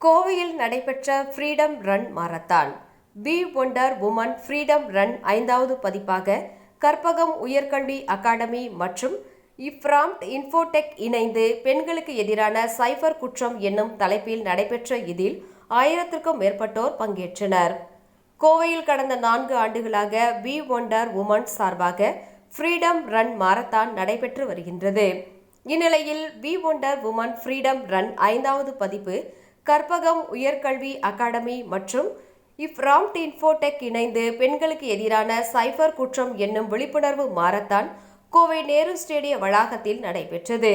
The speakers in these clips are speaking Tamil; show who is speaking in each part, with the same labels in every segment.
Speaker 1: கோவையில் நடைபெற்ற freedom run marathon be wonder women freedom run ஐந்தாவது பதிப்பாக கற்பகம் உயர்கல்வி அகாடமி மற்றும் இப்ராம்ட் இன்ஃபோடெக் இணைந்து பெண்களுக்கு எதிரான சைபர் குற்றம் என்னும் தலைப்பில் நடைபெற்ற இதில் ஆயிரத்திற்கும் மேற்பட்டோர் பங்கேற்றனர். கோவையில் கடந்த நான்கு ஆண்டுகளாக வி ஒண்டர் உமன் சார்பாக ஃப்ரீடம் ரன் மாரத்தான் நடைபெற்று வருகின்றது. இந்நிலையில் we wonder women freedom run ஐந்தாவது பதிப்பு கற்பகம் உயர்கல்வி அகாடமி மற்றும் இஃப்ராம்ட் இன்ஃபோடெக் இணைந்து பெண்களுக்கு எதிரான சைபர் குற்றம் என்னும் விழிப்புணர்வு மாரத்தான் கோவை நேரு ஸ்டேடிய வளாகத்தில் நடைபெற்றது.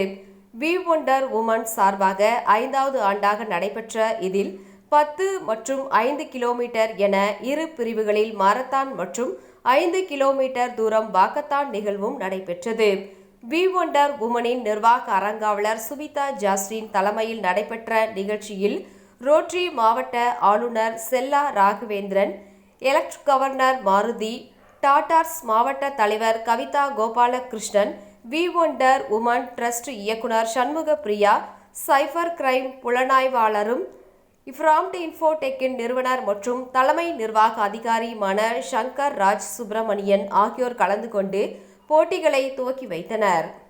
Speaker 1: வி ஒண்டர் உமன் சார்பாக ஐந்தாவது ஆண்டாக நடைபெற்ற இதில் பத்து மற்றும் ஐந்து கிலோமீட்டர் என இரு பிரிவுகளில் மாரத்தான் மற்றும் ஐந்து கிலோமீட்டர் தூரம் வாக்கத்தான் நிகழ்வும் நடைபெற்றது. வி ஒண்டர் உமனின் நிர்வாக அரங்காவலர் சுமிதா ஜாஸ்ரின் தலைமையில் நடைபெற்ற நிகழ்ச்சியில் ரோட்ரி மாவட்ட ஆளுநர் செல்லா ராகவேந்திரன் எலக்ட் கவர்னர் மாருதி டாடார்ஸ் மாவட்ட தலைவர் Kavitha Gopalakrishnan we wonder women trust இயக்குனர் சண்முக பிரியா சைபர் கிரைம் புலனாய்வாளரும் இஃப்ராம்ட் இன்ஃபோடெக்கின் நிறுவனர் மற்றும் தலைமை நிர்வாக அதிகாரியுமான சங்கர் ராஜ் சுப்பிரமணியன் ஆகியோர் கலந்து கொண்டு போட்டிகளை துவக்கி வைத்தனர்.